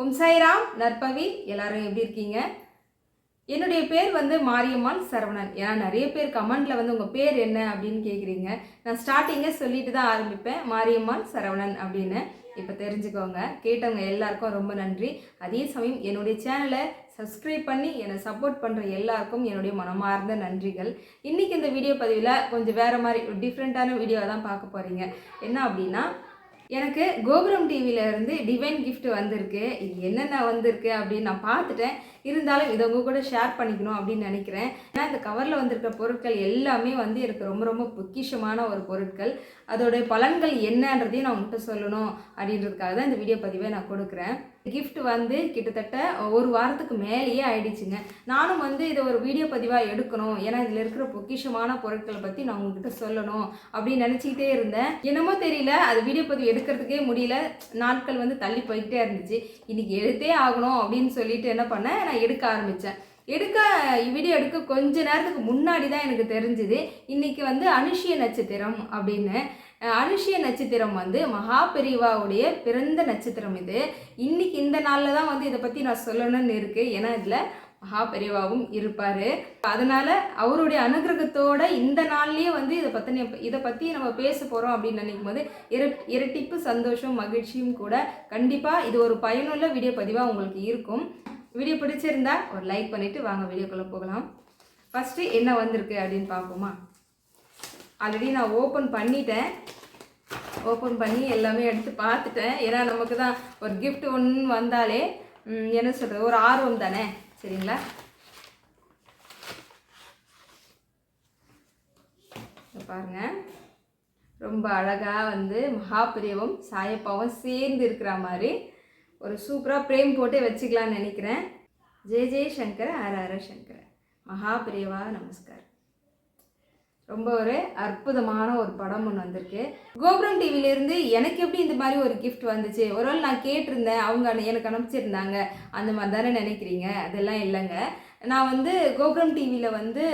ஓம் சாய்ராம் நற்பவி எல்லாரும் எப்படி இருக்கீங்க? என்னுடைய பேர் வந்து மாரியம்மாள் சரவணன். ஏன்னா நிறைய பேர் கமெண்ட்ல வந்து உங்கள் பேர் என்ன அப்படின்னு கேட்குறீங்க நான் ஸ்டார்டிங்கே சொல்லிட்டு தான் ஆரம்பிப்பேன். மாரியம்மாள் சரவணன் அப்படின்னு. இப்போ தெரிஞ்சுக்கோங்க. கேட்டவங்க எல்லாருக்கும் ரொம்ப நன்றி. அதே சமயம் என்னுடைய சேனலை சப்ஸ்கிரைப் பண்ணி என்னை சப்போர்ட் பண்ணுற எல்லாருக்கும் என்னுடைய மனமார்ந்த நன்றிகள். இன்றைக்கி இந்த வீடியோ பதிவில் கொஞ்சம் வேறு மாதிரி டிஃப்ரெண்ட்டான வீடியோவை தான் பார்க்க போகிறீங்க என்ன அப்படின்னா எனக்கு கோபுரம் டிவியில இருந்து டிவைன் கிஃப்ட் வந்திருக்கு. இது என்னென்ன வந்திருக்கு அப்படின்னு நான் பார்த்துட்டேன். இருந்தாலும் இதை உங்கள் கூட ஷேர் பண்ணிக்கணும் அப்படின்னு நினைக்கிறேன். ஏன்னா இந்த கவரில் வந்திருக்க பொருட்கள் எல்லாமே வந்து எனக்கு ரொம்ப ரொம்ப பொக்கிஷமான ஒரு பொருட்கள். அதோடைய பலன்கள் என்னன்றதையும் நான் உங்கள்கிட்ட சொல்லணும் அப்படின்றதுக்காக தான் இந்த வீடியோ பதிவை நான் கொடுக்குறேன். கிஃப்ட் வந்து கிட்டத்தட்ட ஒரு வாரத்துக்கு மேலேயே ஆயிடுச்சுங்க. நானும் வந்து இதை ஒரு வீடியோ பதிவாக எடுக்கணும். ஏன்னா இதில் இருக்கிற பொக்கிஷமான பொருட்களை பற்றி நான் உங்ககிட்ட சொல்லணும் அப்படின்னு நினச்சிக்கிட்டே இருந்தேன். என்னமோ தெரியல அது வீடியோ பதிவு எடுக்கிறதுக்கே முடியல. நாட்கள் வந்து தள்ளி போய்கிட்டே இருந்துச்சு. இன்னைக்கு எடுத்தே ஆகணும் அப்படின்னு சொல்லிட்டு என்ன பண்ணேன் நான் எடுக்க ஆரம்பித்தேன் எடுக்க வீடியோ எடுக்க கொஞ்ச நேரத்துக்கு முன்னாடி தான் எனக்கு தெரிஞ்சுது. இன்னைக்கு வந்து அனுஷிய நட்சத்திரம் அப்படின்னு. அனுஷிய நட்சத்திரம் வந்து மகாபெரிவாவுடைய பிறந்த நட்சத்திரம் இது. இன்னைக்கு இந்த நாளில் தான் வந்து இதை பற்றி நான் சொல்லணும்னு இருக்குது ஏன்னா இதில் மகாபெரிவாவும் இருப்பார். அதனால் அவருடைய அனுகிரகத்தோட இந்த நாள்லேயே வந்து இதை பற்றின இதை பற்றி நம்ம பேச போகிறோம் அப்படின்னு நினைக்கும் போது இர இரட்டிப்பு சந்தோஷம் மகிழ்ச்சியும் கூட கண்டிப்பாக இது ஒரு பயனுள்ள வீடியோ பதிவாக உங்களுக்கு இருக்கும். வீடியோ பிடிச்சிருந்தா ஒரு லைக் பண்ணிவிட்டு வாங்க வீடியோக்குள்ளே போகலாம். ஃபஸ்ட்டு என்ன வந்திருக்கு அப்படின்னு பார்ப்போமா? ஆல்ரெடி நான் ஓப்பன் பண்ணிட்டேன். ஓப்பன் பண்ணி எல்லாமே எடுத்து பார்த்துட்டேன். ஏன்னா நமக்கு தான் ஒரு கிஃப்ட் ஒன்று வந்தாலே என்ன சொல்கிறது ஒரு ஆர்வம் தானே? சரிங்களா? பாருங்க. ரொம்ப அழகாக வந்து மகாபிரியவும் சாயப்பாவும் சேர்ந்து இருக்கிற மாதிரி ஒரு சூப்பராக பிரேம் போட்டே வச்சுக்கலான்னு நினைக்கிறேன். ஜெய ஜெய சங்கர் ஹர ஆர சங்கர. மகாபிரியவா நமஸ்கார் ரொம்ப ஒரு அற்புதமான ஒரு படம் ஒன்று வந்திருக்கு. கோபுரம் டிவிலேருந்து எனக்கு எப்படி இந்த மாதிரி ஒரு கிஃப்ட் வந்துச்சு? ஒரு நாள் நான் கேட்டிருந்தேன் அவங்க எனக்கு அனுப்பிச்சிருந்தாங்க. அந்த மாதிரி தானே நினைக்கிறீங்க? அதெல்லாம் இல்லைங்க. நான் வந்து கோபுரம் டிவியில் வந்து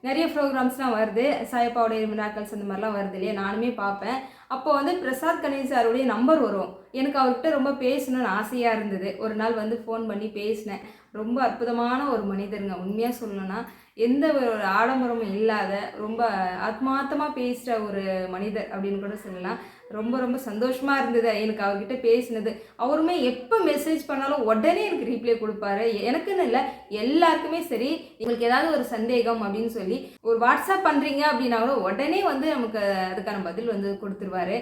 நிறைய ப்ரோக்ராம்ஸ்லாம் வருது. சாயப்பாவுடைய மினாக்கல்ஸ் அந்த மாதிரிலாம் வருது இல்லையா? நானுமே பார்ப்பேன். அப்போ வந்து பிரசாத் கணேஷ் சாருடைய நம்பர் வரும். எனக்கு அவர்கிட்ட ரொம்ப பேசணும்னு ஆசையாக இருந்தது. ஒரு நாள் வந்து ஃபோன் பண்ணி பேசினேன். ரொம்ப அற்புதமான ஒரு மனிதருங்க. உண்மையாக சொல்லணும்னா எந்த ஒரு ஆடம்பரமும் இல்லாத ரொம்ப ஆத்மார்த்தமாக பேசுகிற ஒரு மனிதர் அப்படின்னு கூட சொல்லலாம். ரொம்ப ரொம்ப சந்தோஷமாக இருந்தது எனக்கு அவர்கிட்ட பேசினது. அவருமே எப்போ மெசேஜ் பண்ணாலும் உடனே எனக்கு ரீப்ளை கொடுப்பாரு. எனக்குன்னு இல்லை எல்லாருக்குமே சரி உங்களுக்கு ஏதாவது ஒரு சந்தேகம் அப்படின்னு சொல்லி ஒரு வாட்ஸ்அப் பண்ணுறீங்க அப்படின்னா கூட உடனே வந்து நமக்கு அதுக்கான பதில் வந்து கொடுத்துருவாரு.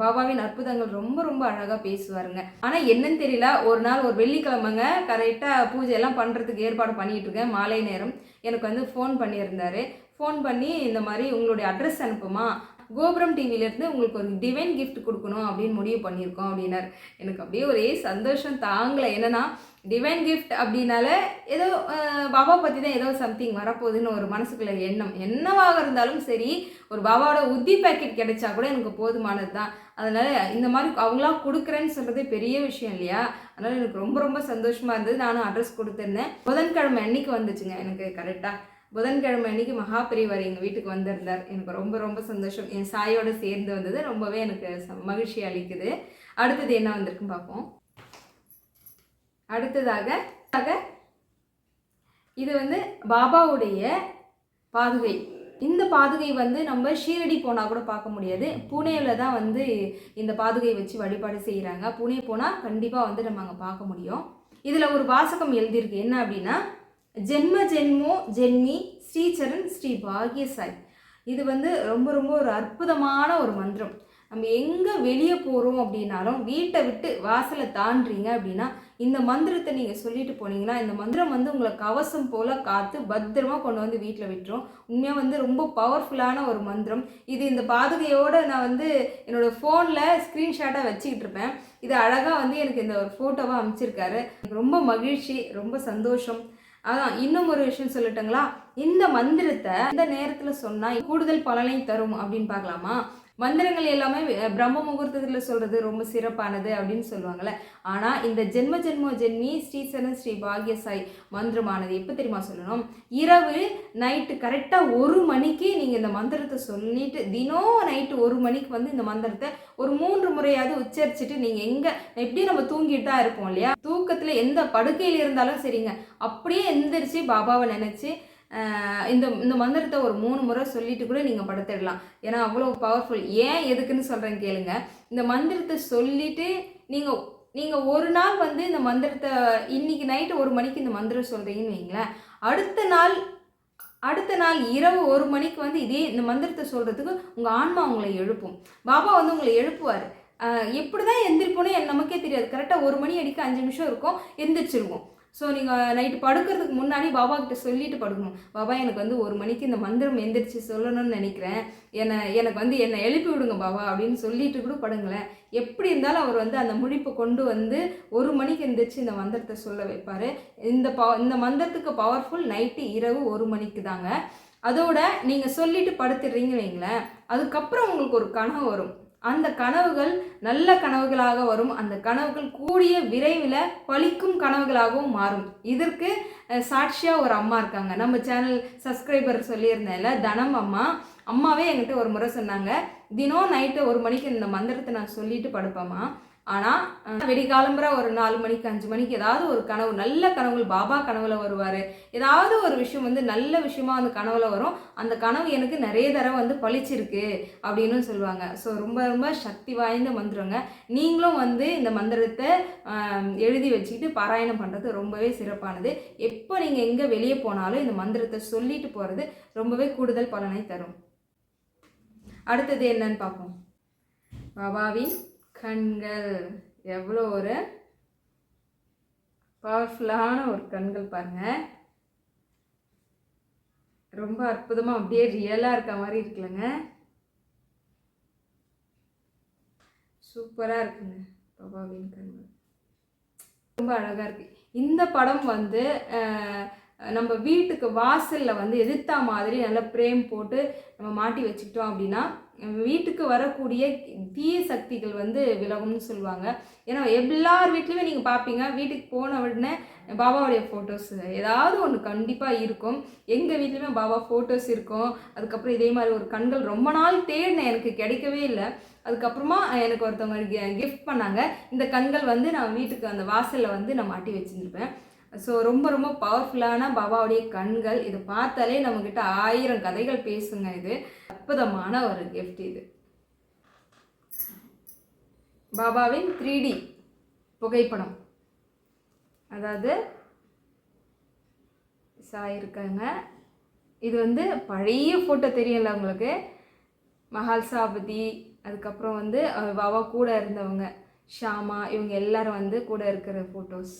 பாபாவின் அற்புதங்கள் ரொம்ப ரொம்ப அழகாக பேசுவாருங்க. ஆனால் என்னன்னு தெரியல ஒரு நாள் ஒரு வெள்ளிக்கிழமைங்க கரெக்டாக பூஜை எல்லாம் பண்ணுறதுக்கு ஏற்பாடு பண்ணிகிட்டு இருக்கேன் மாலை நேரம். எனக்கு வந்து ஃபோன் பண்ணியிருந்தாரு. ஃபோன் பண்ணி இந்த மாதிரி உங்களுடைய அட்ரஸ் அனுப்புமா? கோபுரம் டிவிலேருந்து உங்களுக்கு ஒரு டிவைன் கிஃப்ட் கொடுக்கணும் அப்படின்னு முடிவு பண்ணியிருக்கோம் அப்படின்னார். எனக்கு அப்படியே ஒரே சந்தோஷம் தாங்கலை. என்னென்னா டிவைன் கிஃப்ட் அப்படின்னால ஏதோ பாபா பற்றி தான் ஏதோ சம்திங் வரப்போகுதுன்னு ஒரு மனசுக்குள்ள எண்ணம். என்னவாக இருந்தாலும் சரி ஒரு பாபாவோட உத்தி பேக்கெட் கிடைச்சா கூட எனக்கு போதுமானது தான் அதனால் இந்த மாதிரி அவங்களாம் கொடுக்குறேன்னு சொல்கிறதே பெரிய விஷயம் இல்லையா? அதனால் எனக்கு ரொம்ப ரொம்ப சந்தோஷமாக இருந்தது. நானும் அட்ரஸ் கொடுத்துருந்தேன். புதன்கிழமை அன்னைக்கு வந்துச்சுங்க. எனக்கு கரெக்டாக புதன்கிழமை அன்னைக்கு மகாபெரிவர் எங்கள் வீட்டுக்கு வந்திருந்தார். எனக்கு ரொம்ப ரொம்ப சந்தோஷம். என் சாயோடு சேர்ந்து வந்தது ரொம்பவே எனக்கு ச- மகிழ்ச்சி அளிக்குது. அடுத்தது என்ன வந்திருக்குன்னு பார்ப்போம். அடுத்ததாக ஆக, இது வந்து பாபாவுடைய பாதுகை. இந்த பாதுகை வந்து நம்ம ஷீரடி போனால் கூட பார்க்க முடியாது. புனேவில் தான் வந்து இந்த பாதுகை வச்சு வழிபாடு செய்கிறாங்க புனே போனால் கண்டிப்பாக வந்து நம்ம அங்கே பார்க்க முடியும். இதில் ஒரு வாசகம் எழுதியிருக்கு. என்ன அப்படின்னா ஜென்ம ஜென்மோ ஜென்மி ஸ்ரீச்சரன் ஸ்ரீ பாக்யசாய். இது வந்து ரொம்ப ரொம்ப ஒரு அற்புதமான ஒரு மந்திரம். நம்ம எங்கே வெளியே போகிறோம் அப்படின்னாலும் வீட்டை விட்டு வாசலை தாண்டுறீங்க அப்படின்னா இந்த மந்திரத்தை நீங்கள் சொல்லிட்டு போனீங்கன்னா இந்த மந்திரம் வந்து உங்களை கவசம் போல் காத்து பத்திரமா கொண்டு வந்து வீட்டில் விட்டுரும். உண்மையாக வந்து ரொம்ப பவர்ஃபுல்லான ஒரு மந்திரம். இது இந்த பாதுகையோடு நான் வந்து என்னோடய ஃபோனில் ஸ்க்ரீன்ஷாட்டாக வச்சுக்கிட்டு இருப்பேன். இது அழகாக வந்து எனக்கு இந்த ஒரு ஃபோட்டோவாக அமைச்சிருக்காரு. ரொம்ப மகிழ்ச்சி ரொம்ப சந்தோஷம். அதான் இன்னும் ஒரு விஷயம் சொல்லட்டுங்களா? இந்த மந்திரத்தை இந்த நேரத்தில் சொன்னால் கூடுதல் பலனை தரும் அப்படின்னு பார்க்கலாமா? மந்திரங்கள் எல்லாமே பிரம்ம முகூர்த்தத்தில் சொல்கிறது ரொம்ப சிறப்பானது அப்படின்னு சொல்லுவாங்கள்ல ஆனால் இந்த ஜென்ம ஜென்ம ஜென்மி ஸ்ரீசரன் ஸ்ரீ பாக்ய சாய் மந்திரமானது எப்போ தெரியுமா சொல்லணும்? இரவு நைட்டு கரெக்டாக ஒரு மணிக்கு நீங்கள் இந்த மந்திரத்தை சொல்லிட்டு தினம் நைட்டு ஒரு மணிக்கு வந்து இந்த மந்திரத்தை ஒரு மூன்று முறையாவது உச்சரிச்சுட்டு நீங்கள் எங்கே எப்படி நம்ம தூங்கிட்டு தான் இருப்போம் இல்லையா? தூக்கத்தில் எந்த படுக்கையில் இருந்தாலும் சரிங்க. அப்படியே எந்திரிச்சு பாபாவை நினச்சி இந்த இந்த மந்திரத்தை ஒரு மூணு முறை சொல்லிட்டு கூட நீங்கள் படுத்துடலாம். ஏன்னா அவ்வளோ பவர்ஃபுல் ஏன் எதுக்குன்னு சொல்கிறேன் கேளுங்க. இந்த மந்திரத்தை சொல்லிட்டு நீங்கள் நீங்கள் ஒரு நாள் வந்து இந்த மந்திரத்தை இன்னைக்கு நைட்டு ஒரு மணிக்கு இந்த மந்திரம் சொல்கிறீங்கன்னு வைங்களேன். அடுத்த நாள் அடுத்த நாள் இரவு ஒரு மணிக்கு வந்து இதே இந்த மந்திரத்தை சொல்கிறதுக்கு உங்கள் ஆன்மா உங்களை எழுப்பும். பாபா வந்து உங்களை எழுப்புவார். எப்படி தான் எந்திரிப்போன்னு நமக்கே தெரியாது. கரெக்டாக ஒரு மணி அடிக்க அஞ்சு நிமிஷம் இருக்கும். எந்திரிச்சிருவோம். ஸோ நீங்கள் நைட்டு படுக்கிறதுக்கு முன்னாடி பாபா கிட்ட சொல்லிட்டு படுக்கணும். பாபா எனக்கு வந்து ஒரு மணிக்கு இந்த மந்திரம் எந்திரிச்சு சொல்லணும்னு நினைக்கிறேன். என்னை எனக்கு வந்து என்னை எழுப்பி விடுங்க பாபா அப்படின்னு சொல்லிட்டு கூட படுங்களேன். எப்படி இருந்தாலும் அவர் வந்து அந்த முழிப்பை கொண்டு வந்து ஒரு மணிக்கு எந்திரிச்சு இந்த மந்திரத்தை சொல்ல வைப்பார். இந்த ப இந்த மந்திரத்துக்கு பவர்ஃபுல் நைட்டு இரவு ஒரு மணிக்கு தாங்க. அதோட நீங்கள் சொல்லிட்டு படுத்துடுறீங்க வைங்களேன். அதுக்கப்புறம் உங்களுக்கு ஒரு கனவு வரும். அந்த கனவுகள் நல்ல கனவுகளாக வரும். அந்த கனவுகள் கூடிய விரைவில் பலிக்கும் கனவுகளாகவும் மாறும். இதற்கு சாட்சியாக ஒரு அம்மா இருக்காங்க. நம்ம சேனல் சப்ஸ்கிரைபர் சொல்லியிருந்தேன்ல தனம் அம்மா. அம்மாவே என்கிட்ட ஒரு முறை சொன்னாங்க தினம் நைட்டு ஒரு மணிக்கு இந்த மந்திரத்தை நான் சொல்லிட்டு படுப்பேம்மா. ஆனால் வெடிகாலம்புற ஒரு நாலு மணிக்கு அஞ்சு மணிக்கு ஏதாவது ஒரு கனவு நல்ல கனவுகள் பாபா கனவுல வருவார். ஏதாவது ஒரு விஷயம் வந்து நல்ல விஷயமா அந்த கனவுல வரும். அந்த கனவு எனக்கு நிறைய தடவை வந்து பளிச்சிருக்கு அப்படின்னு சொல்லுவாங்க. ஸோ ரொம்ப ரொம்ப சக்தி வாய்ந்த மந்திரங்க. நீங்களும் வந்து இந்த மந்திரத்தை எழுதி வச்சுக்கிட்டு பாராயணம் பண்ணுறது ரொம்பவே சிறப்பானது. எப்போ நீங்கள் எங்கே வெளியே போனாலும் இந்த மந்திரத்தை சொல்லிட்டு போகிறது ரொம்பவே கூடுதல் பலனை தரும். அடுத்தது என்னன்னு பார்ப்போம். பாபாவின் கண்கள். எவ்வளோ ஒரு பவர்ஃபுல்லான ஒரு கண்கள் பாருங்கள் ரொம்ப அற்புதமாக அப்படியே ரியலாக இருக்க மாதிரி இருக்குல்லங்க. சூப்பராக இருக்குங்க பாபாவின் கண்கள். ரொம்ப அழகாக இருக்குது இந்த படம் வந்து நம்ம வீட்டுக்கு வாசலில் வந்து எதிர்த்தா மாதிரி நல்லா பிரேம் போட்டு நம்ம மாட்டி வச்சுக்கிட்டோம் அப்படின்னா வீட்டுக்கு வரக்கூடிய தீய சக்திகள் வந்து விலகும்னு சொல்லுவாங்க. ஏன்னா எல்லார் வீட்லேயுமே நீங்கள் பார்ப்பீங்க வீட்டுக்கு போன உடனே பாபாவுடைய ஃபோட்டோஸ் ஏதாவது ஒன்று கண்டிப்பாக இருக்கும். எங்கள் வீட்லேயுமே பாபா ஃபோட்டோஸ் இருக்கும். அதுக்கப்புறம் இதே மாதிரி ஒரு கண்கள் ரொம்ப நாள் தேடினேன் எனக்கு கிடைக்கவே இல்லை. அதுக்கப்புறமா எனக்கு ஒருத்தவங்க கிஃப்ட் பண்ணாங்க. இந்த கண்கள் வந்து நான் வீட்டுக்கு அந்த வாசலில் வந்து நான் மாட்டி வச்சுருப்பேன். ஸோ ரொம்ப ரொம்ப பவர்ஃபுல்லான பாபாவுடைய கண்கள் இது பார்த்தாலே நம்மக்கிட்ட ஆயிரம் கதைகள் பேசுங்க இது. அற்புதமான ஒரு கிஃப்ட் இது. பாபாவின் த்ரீ டி புகைப்படம். அதாவது சாய் இருக்காங்க. இது வந்து பழைய ஃபோட்டோ தெரியல உங்களுக்கு? மஹால் சாபதி அதுக்கப்புறம் வந்து பாபா கூட இருந்தவங்க ஷாமா இவங்க எல்லாரும் வந்து கூட இருக்கிற ஃபோட்டோஸ்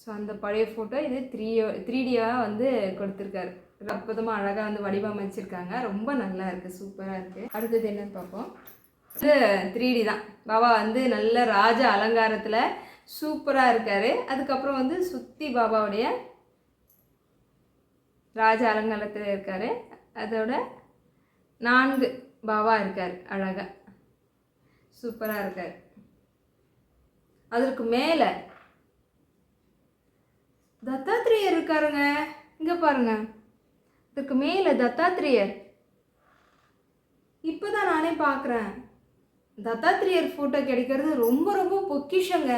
ஸோ அந்த பழைய ஃபோட்டோ இது த்ரீ த்ரீ டியாக வந்து கொடுத்துருக்காரு. அற்புதமாக அழகாக வந்து வடிவமைச்சிருக்காங்க. ரொம்ப நல்லா இருக்குது சூப்பராக இருக்குது அடுத்தது என்னன்னு பார்ப்போம். இது த்ரீ டி தான். பாபா வந்து நல்ல ராஜ அலங்காரத்தில் சூப்பராக இருக்கார். அதுக்கப்புறம் வந்து சுற்றி பாபாவுடைய ராஜ அலங்காரத்தில் இருக்கார். அதோட நான்கு பாபா இருக்கார் அழகாக சூப்பராக இருக்கார். அதற்கு மேலே தத்தாத்திரேயர் இருக்காருங்க. இங்கே பாருங்க. இதுக்கு மேலே தத்தாத்திரேயர். இப்போதான் நானே பார்க்குறேன் தத்தாத்திரேயர் ஃபோட்டோ கிடைக்கிறது ரொம்ப ரொம்ப பொக்கிஷங்க.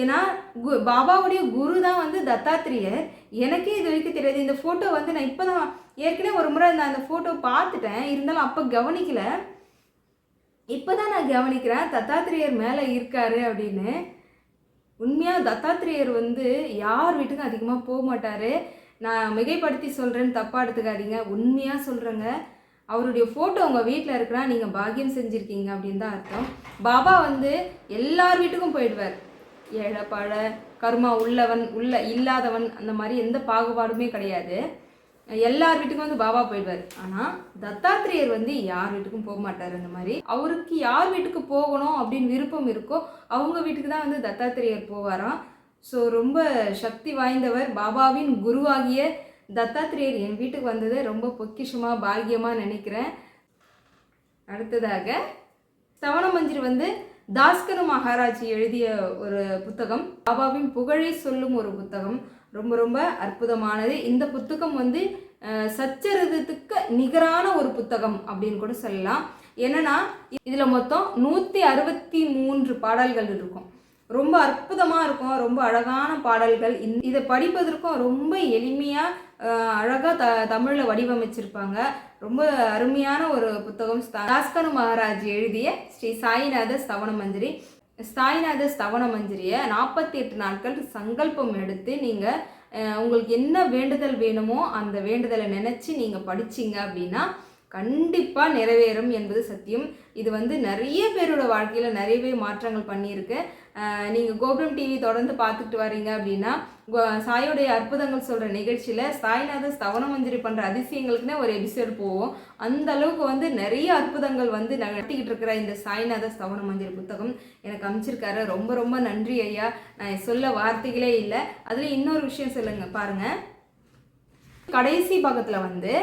ஏன்னா கு பாபாவுடைய குரு தான் வந்து தத்தாத்திரியர். எனக்கே இது வரைக்கும் தெரியாது. இந்த ஃபோட்டோ வந்து நான் இப்போ தான் ஏற்கனவே ஒரு முறை நான் அந்த ஃபோட்டோ பார்த்துட்டேன். இருந்தாலும் அப்போ கவனிக்கலை. இப்போ தான் நான் கவனிக்கிறேன் தத்தாத்திரேயர் மேலே இருக்காரு அப்படின்னு. உண்மையாக தத்தாத்திரேயர் வந்து யார் வீட்டுக்கும் அதிகமாக போக மாட்டார். நான் மிகைப்படுத்தி சொல்கிறேன்னு தப்பாக எடுத்துக்காதீங்க. உண்மையாக சொல்கிறேங்க அவருடைய ஃபோட்டோ உங்கள் வீட்டில் இருக்கிறா நீங்கள் பாக்கியம் செஞ்சுருக்கீங்க அப்படின்னு தான் அர்த்தம். பாபா வந்து எல்லார் வீட்டுக்கும் போயிடுவார். ஏழை பழ கர்மா உள்ளவன் உள்ள இல்லாதவன் அந்த மாதிரி எந்த பாகுபாடுமே கிடையாது. எல்லார் வீட்டுக்கும் வந்து பாபா போயிடுவார். ஆனால் தத்தாத்திரேயர் வந்து யார் வீட்டுக்கும் போக மாட்டார் அந்த மாதிரி. அவருக்கு யார் வீட்டுக்கு போகணும் அப்படின்னு விருப்பம் இருக்கோ அவங்க வீட்டுக்கு தான் வந்து தத்தாத்திரேயர் போவாராம். ஸோ ரொம்ப சக்தி வாய்ந்தவர் பாபாவின் குருவாகிய தத்தாத்திரேயர். என் வீட்டுக்கு வந்ததை ரொம்ப பொக்கிஷமாக பாக்கியமாக நினைக்கிறேன். அடுத்ததாக சவணமஞ்சிர் வந்து தாஸ்கரு மகாராஜ் எழுதிய ஒரு புத்தகம். பாபாவின் புகழை சொல்லும் ஒரு புத்தகம். ரொம்ப ரொம்ப அற்புதமானது. இந்த புத்தகம் வந்து சச்சரிதத்துக்கு நிகரான ஒரு புத்தகம் அப்படின்னு கூட சொல்லலாம். என்னன்னா இதில் மொத்தம் நூற்றி அறுபத்தி மூன்று பாடல்கள் இருக்கும். ரொம்ப அற்புதமாக இருக்கும். ரொம்ப அழகான பாடல்கள். இந் இதை படிப்பதற்கும் ரொம்ப எளிமையாக அழகாக த தமிழில் வடிவமைச்சிருப்பாங்க. ரொம்ப அருமையான ஒரு புத்தகம் தாஸ்கர் மகாராஜ் எழுதிய ஸ்ரீ சாய்நாத ஸ்தவன மஞ்சரி சாய்நாத ஸ்தவன மஞ்சரியை நாற்பத்தி எட்டு நாட்கள் சங்கல்பம் எடுத்து நீங்கள் உங்களுக்கு என்ன வேண்டுதல் வேணுமோ அந்த வேண்டுதலை நினச்சி நீங்கள் படிச்சீங்க அப்படின்னா கண்டிப்பாக நிறைவேறும் என்பது சத்தியம். இது வந்து நிறைய பேரோட வாழ்க்கையில் நிறையவே மாற்றங்கள் பண்ணியிருக்கு. நீங்கள் கோபுரம் டிவி தொடர்ந்து பார்த்துட்டு வரீங்க அப்படின்னா சாயோடைய அற்புதங்கள் சொல்கிற நிகழ்ச்சியில் சாய்நாத ஸ்தவன மஞ்சரி பண்ணுற அதிசயங்களுக்குன்னே ஒரு எபிசோடு போவோம். அந்த அளவுக்கு வந்து நிறைய அற்புதங்கள் வந்து நடத்திக்கிட்டு இருக்கிற இந்த சாய்நாத ஸ்தவன மஞ்சரி புத்தகம் எனக்கு அமைச்சிருக்காரு. ரொம்ப ரொம்ப நன்றி ஐயா. நான் சொல்ல வார்த்தைகளே இல்லை. அதில் இன்னொரு விஷயம் சொல்லுங்க பாருங்கள் கடைசி பாகத்தில் வந்து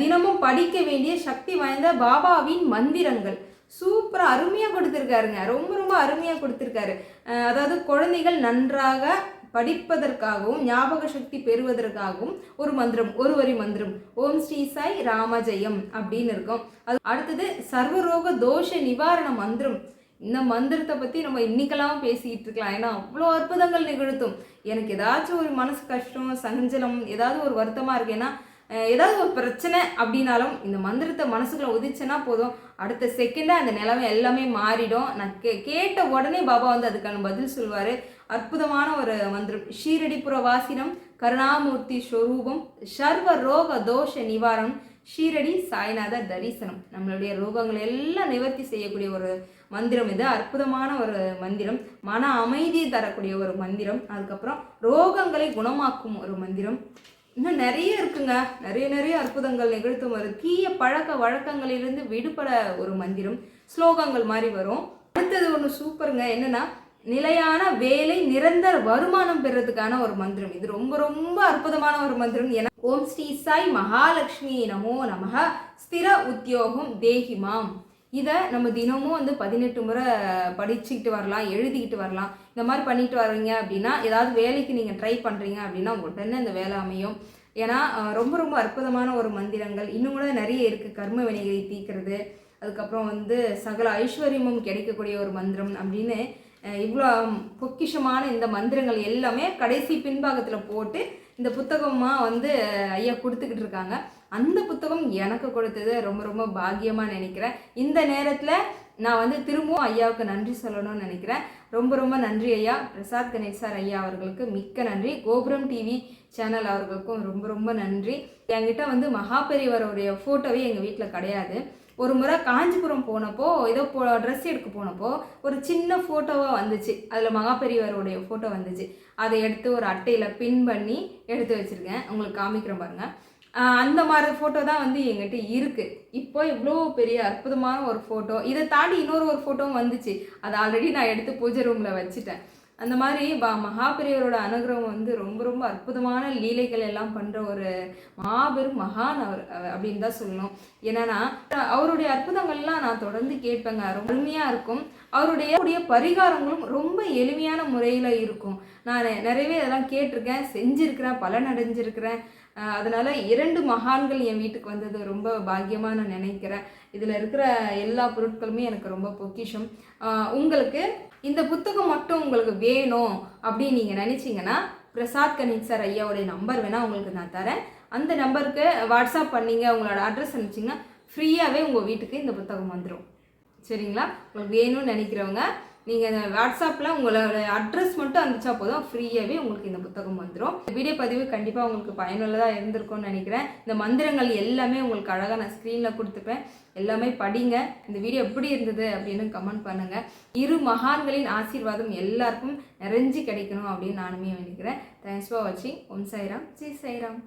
தினமும் படிக்க வேண்டிய சக்தி வாய்ந்த பாபாவின் மந்திரங்கள். சூப்பராக அருமையாக கொடுத்துருக்காருங்க. ரொம்ப ரொம்ப அருமையாக கொடுத்துருக்காரு. அதாவது குழந்தைகள் நன்றாக படிப்பதற்காகவும் ஞாபக சக்தி பெறுவதற்காகவும் ஒரு மந்திரம் ஒரு வரி மந்திரம். ஓம் ஸ்ரீ சாய் ராமஜெயம் அப்படின்னு இருக்கும். அது அடுத்தது சர்வரோக தோஷ நிவாரண மந்திரம். இந்த மந்திரத்தை பற்றி நம்ம இன்னைக்கெல்லாம் பேசிக்கிட்டு இருக்கலாம். ஏன்னா அவ்வளோ அற்புதங்கள் நிகழ்த்தும். எனக்கு ஏதாச்சும் ஒரு மனசு கஷ்டம் சஞ்சலம் ஏதாவது ஒரு வருத்தமாக இருக்கு. ஏன்னா ஏதாவது ஒரு பிரச்சனை அப்படின்னாலும் இந்த மந்திரத்தை மனசுக்குள்ள உதிச்சேன்னா போதும். அடுத்த செகண்டாக அந்த நிலைமை எல்லாமே மாறிடும். நான் கே கேட்ட உடனே பாபா வந்து அதுக்கான பதில் சொல்லுவார். அற்புதமான ஒரு மந்திரம். ஷீரடிபுர வாசினம் கருணாமூர்த்தி ஸ்வரூபம் சர்வ ரோக தோஷ நிவாரணம் ஷீரடி சாய்நாத தரிசனம். நம்மளுடைய ரோகங்களை எல்லாம் நிவர்த்தி செய்யக்கூடிய ஒரு மந்திரம் இது. அற்புதமான ஒரு மந்திரம். மன அமைதியை தரக்கூடிய ஒரு மந்திரம். அதுக்கப்புறம் ரோகங்களை குணமாக்கும் ஒரு மந்திரம். இன்னும் நிறைய இருக்குங்க. நிறைய நிறைய அற்புதங்கள் நிகழ்த்தும் ஒரு தீய பழக்க வழக்கங்களிலிருந்து விடுபட ஒரு மந்திரம். ஸ்லோகங்கள் மாதிரி வரும். அடுத்தது ஒன்று சூப்பருங்க என்னென்னா நிலையான வேலை நிரந்தர வருமானம் பெறதுக்கான ஒரு மந்திரம். இது ரொம்ப ரொம்ப அற்புதமான ஒரு மந்திரம். ஏன்னா ஓம் ஸ்ரீ சாய் மகாலட்சுமி நமோ நமக. ஸ்திர உத்தியோகம் தேஹிமாம் இதை நம்ம தினமும் வந்து பதினெட்டு முறை படிச்சுக்கிட்டு வரலாம் எழுதிக்கிட்டு வரலாம். இந்த மாதிரி பண்ணிட்டு வர்றீங்க அப்படின்னா ஏதாவது வேலைக்கு நீங்கள் ட்ரை பண்ணுறீங்க அப்படின்னா உடனே அந்த வேலை அமையும். ஏன்னா ரொம்ப ரொம்ப அற்புதமான ஒரு மந்திரங்கள். இன்னும் கூட நிறைய இருக்குது கர்ம வினைகளை தீர்க்கிறது. அதுக்கப்புறம் வந்து சகல ஐஸ்வர்யமும் கிடைக்கக்கூடிய ஒரு மந்திரம் அப்படின்னு இவ்வளோ பொக்கிஷமான இந்த மந்திரங்கள் எல்லாமே கடைசி பின்பாகத்தில் போட்டு இந்த புத்தகமாக வந்து ஐயா கொடுத்துக்கிட்டு இருக்காங்க. அந்த புத்தகம் எனக்கு கொடுத்தது ரொம்ப ரொம்ப பாக்கியமாக நினைக்கிறேன். இந்த நேரத்தில் நான் வந்து திரும்பவும் ஐயாவுக்கு நன்றி சொல்லணும்னு நினைக்கிறேன். ரொம்ப ரொம்ப நன்றி ஐயா. பிரசாத் கணேஷ் சார் ஐயா அவர்களுக்கு மிக்க நன்றி. கோபுரம் டிவி சேனல் அவர்களுக்கும் ரொம்ப ரொம்ப நன்றி. என்கிட்ட வந்து மகாபெரியவருடைய ஃபோட்டோவே எங்கள் வீட்டில் கிடையாது. ஒரு முறை காஞ்சிபுரம் போனப்போ ஏதோ போ ட்ரெஸ் எடுக்க போனப்போ ஒரு சின்ன ஃபோட்டோவாக வந்துச்சு. அதில் மகாபெரிவருடைய ஃபோட்டோ வந்துச்சு. அதை எடுத்து ஒரு அட்டையில் பின் பண்ணி எடுத்து வச்சுருக்கேன். உங்களுக்கு காமிக்கிறேன் பாருங்கள் அந்த மாதிரி ஃபோட்டோ தான் வந்து எங்கிட்ட இருக்குது இப்போ இவ்வளோ பெரிய அற்புதமான ஒரு ஃபோட்டோ இதை தாண்டி இன்னொரு ஒரு ஃபோட்டோவும் வந்துச்சு. அதை ஆல்ரெடி நான் எடுத்து பூஜை ரூமில் வச்சுட்டேன். அந்த மாதிரி பா மகாபெரியவரோட அனுகிரகம் வந்து ரொம்ப ரொம்ப அற்புதமான லீலைகள் எல்லாம் பண்ணுற ஒரு மாபெரும் மகான் அவர் அப்படின்னு தான் சொல்லணும். என்னன்னா அவருடைய அற்புதங்கள்லாம் நான் தொடர்ந்து கேட்பேங்க. ரொம்ப அருமையாக இருக்கும். அவருடைய பரிகாரங்களும் ரொம்ப எளிமையான முறையில் இருக்கும். நான் நிறையவே அதெல்லாம் கேட்டிருக்கேன். செஞ்சுருக்கிறேன். பலன் அடைஞ்சிருக்கிறேன் அதனால் இரண்டு மகான்கள் என் வீட்டுக்கு வந்தது ரொம்ப பாக்கியமாக நான் நினைக்கிறேன். இதில் இருக்கிற எல்லா பொருட்களுமே எனக்கு ரொம்ப பொக்கிஷம். உங்களுக்கு இந்த புத்தகம் மட்டும் உங்களுக்கு வேணும் அப்படின்னு நீங்கள் நினச்சிங்கன்னா பிரசாத் கணேஷ் சார் ஐயாவுடைய நம்பர் வேணால் உங்களுக்கு நான் தரேன். அந்த நம்பருக்கு வாட்ஸ்அப் பண்ணீங்க உங்களோட அட்ரஸ் அனுப்பிச்சிங்கன்னா ஃப்ரீயாகவே உங்கள் வீட்டுக்கு இந்த புத்தகம் வந்துடும் சரிங்களா? உங்களுக்கு வேணும்னு நினைக்கிறவங்க நீங்கள் வாட்ஸ்அப்பில் உங்களோட அட்ரஸ் மட்டும் அனுப்பிச்சா போதும். ஃப்ரீயாகவே உங்களுக்கு இந்த புத்தகம் வந்துடும் வீடியோ பதிவு கண்டிப்பாக உங்களுக்கு பயனுள்ளதாக இருந்திருக்கும்னு நினைக்கிறேன். இந்த மந்திரங்கள் எல்லாமே உங்களுக்கு அழகாக நான் ஸ்க்ரீனில் கொடுத்துப்பேன். எல்லாமே படிங்க. இந்த வீடியோ எப்படி இருந்தது அப்படின்னு கமெண்ட் பண்ணுங்கள் இரு மகான்களின் ஆசீர்வாதம் எல்லாருக்கும் நிறைஞ்சு கிடைக்கணும் அப்படின்னு நானுமே நினைக்கிறேன் தேங்க்ஸ் ஃபார் வாட்சிங் ஓம் சாய்ராம். ஜி சாய்ராம்.